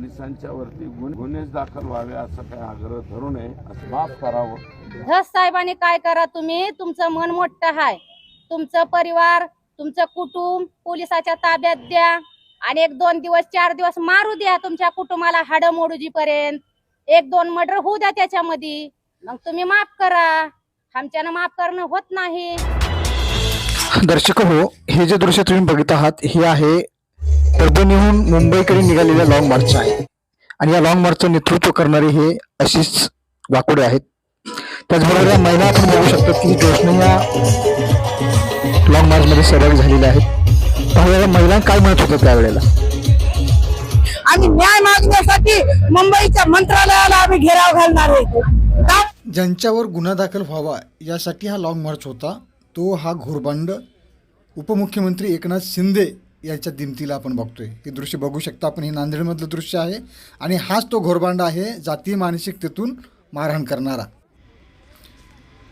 पोलिसांच्या वरती गुन्हे गुन्हे दाखल व्हावे असं काही आग्रह धरू नये असं माफ करावं. धस साहेबांनी काय करा तुम्ही तुमचं मन मोठं आहे तुमचं परिवार तुमचं कुटुंब पोलिसाच्या ताब्यात द्या. आणि एक दोन दिवस चार दिवस मारू द्या तुमच्या कुटुंबाला हाड मोडूजी पर्यंत एक दोन मर्डर होऊ द्या त्याच्यामध्ये. मग तुम्ही माफ करा. आमच्यानं माफ करणं होत नाही. दर्शक हो हे जे दृश्य तुम्ही बघत आहात हे आहे परभणीहून मुंबईकडे निघालेल्या लॉंग मार्च आहे. आणि या लॉंग मार्चचं नेतृत्व करणारे हे आशिष वाकोडे आहेत. त्याचबरोबर या महिला आपण बघू शकतो की जोशने या लॉंग मार्च मध्ये सहभागी झालेल्या आहेत. पाहुया महिला काय म्हणत होत्या त्यावेळेला? आम्ही न्याय मागण्यासाठी मुंबईच्या मंत्रालयाला आम्ही घेराव घालणार आहे. का? ज्यांच्यावर गुन्हा दाखल व्हावा यासाठी हा लॉंग मार्च होता. तो हा घोरबांड. उपमुख्यमंत्री एकनाथ शिंदे यांच्या दिमतीला आपण बघतोय. हे दृश्य बघू शकता आपण. हे नांदेडमधलं दृश्य आहे आणि हाच तो घोरबांड आहे जाती मानसिकतेतून मारहाण करणारा.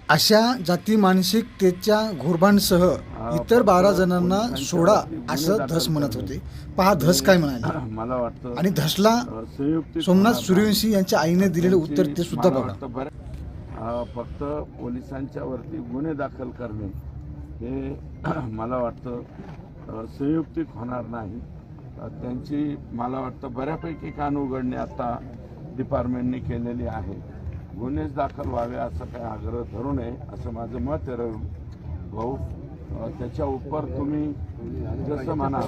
अशा जाती मानसिकतेच्या घोरबांडसह इतर बारा जणांना सोडा असं धस म्हणत होते. पहा धस काय म्हणाले? मला वाटतं आणि धसला सोमनाथ सूर्यवंशी यांच्या आईने दिलेलं उत्तर ते सुद्धा बघा. फक्त पोलिसांच्या वरती गुन्हे दाखल करणे हे मला वाटतं संयुक्तिक होणार नाही. त्यांची मला वाटतं बऱ्यापैकी कान उघडणे आता डिपार्टमेंटने केलेली आहे. गुन्हेच दाखल व्हावे असं काही आग्रह धरू नये असं माझं मत आहे रवी भाऊ. त्याच्या उपर तुम्ही जसं म्हणा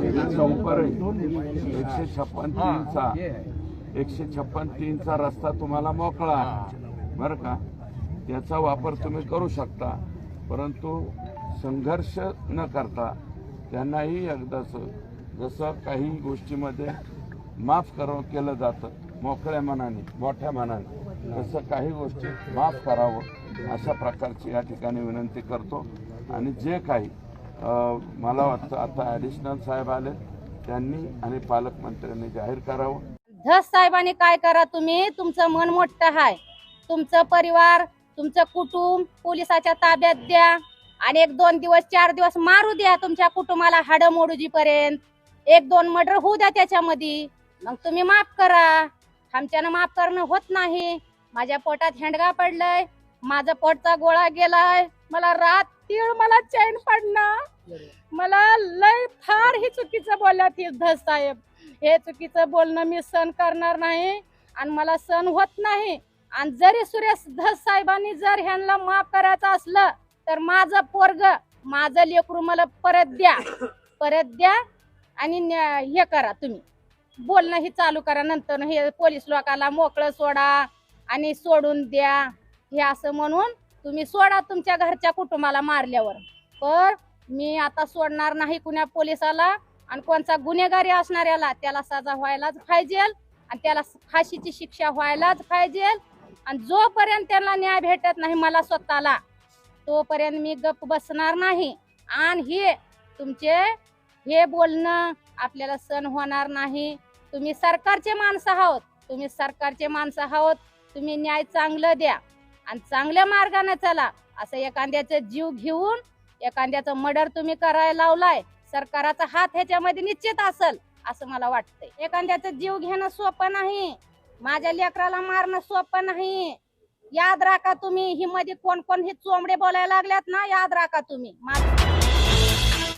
त्याच्या उपर एकशे छप्पन तीनचा एकशे छप्पन तीनचा रस्ता तुम्हाला मोकळा आहे. बरं का? त्याचा वापर तुम्ही करू शकता. परंतु संघर्ष न करता त्यांनाही एकदाचं जसं काही गोष्टीमध्ये माफ कर केलं जातं. मोकळ्या मनाने मोठ्या मनाने. तसं काही गोष्टी माफ करावं अशा प्रकारची या ठिकाणी विनंती करतो. आणि जे काही मला वाटतं आता ॲडिशनल साहेब आले त्यांनी आणि पालकमंत्र्यांनी जाहीर करावं. धस साहेबांनी काय करा तुम्ही? तुमचं मन मोठं आहे. तुमचं परिवार तुमचं कुटुंब पोलिसाच्या ताब्यात द्या. आणि एक दोन दिवस चार दिवस मारू द्या तुमच्या कुटुंबाला हाड मोडूजी पर्यंत एक दोन मर्डर होऊ द्या त्याच्यामध्ये. मग तुम्ही माफ करा. आमच्यानं माफ करणं होत नाही. माझ्या पोटात हेंडगा पडलंय. माझा पोटचा गोळा गेलाय. मला रात तीळ मला चैन पडणं मला लय फार ही चुकीचं बोलल्यात ही धस साहेब. हे चुकीचं बोलणं मी सण करणार नाही आणि मला सण होत नाही. आणि जरी सुरेश धस साहेबांनी जर ह्यांना माफ करायचं असलं तर माझं पोरग माझं लेकरू मला परत द्या. परत द्या आणि न्या- हे करा तुम्ही. बोलणं हे चालू करा नंतर हे पोलीस लोकांना मोकळं सोडा आणि सोडून द्या. हे असं म्हणून तुम्ही सोडा तुमच्या घरच्या कुटुंबाला मारल्यावर. पण मी आता सोडणार नाही कुण्या पोलिसाला आणि कोणता गुन्हेगारी असणाऱ्याला त्याला सजा व्हायलाच पाहिजे आणि त्याला फाशीची शिक्षा व्हायलाच पाहिजे. आणि जोपर्यंत त्यांना न्याय भेटत नाही मला स्वतःला तोपर्यंत मी गप्प बसणार नाही. आणि हे तुमचे हे बोलणं आपल्याला सण होणार नाही. तुम्ही सरकारचे माणसं आहोत. तुम्ही सरकारचे माणसं आहोत. तुम्ही न्याय चांगलं द्या. आणि चांगल्या मार्गाने चला. असं एखाद्याचं जीव घेऊन एखाद्याचं मर्डर तुम्ही करायला लावलाय सरकाराचा हात ह्याच्यामध्ये निश्चित असेल असं मला वाटतंय. एखाद्याचं जीव घेणं सोपं नाही. माझ्या लेकराला मारणं सोपं नाही. याद राखा तुम्ही ही मध्ये कोण कोण हे चोंबडे बोलायला लागल्यात ना याद राखा तुम्ही. मा-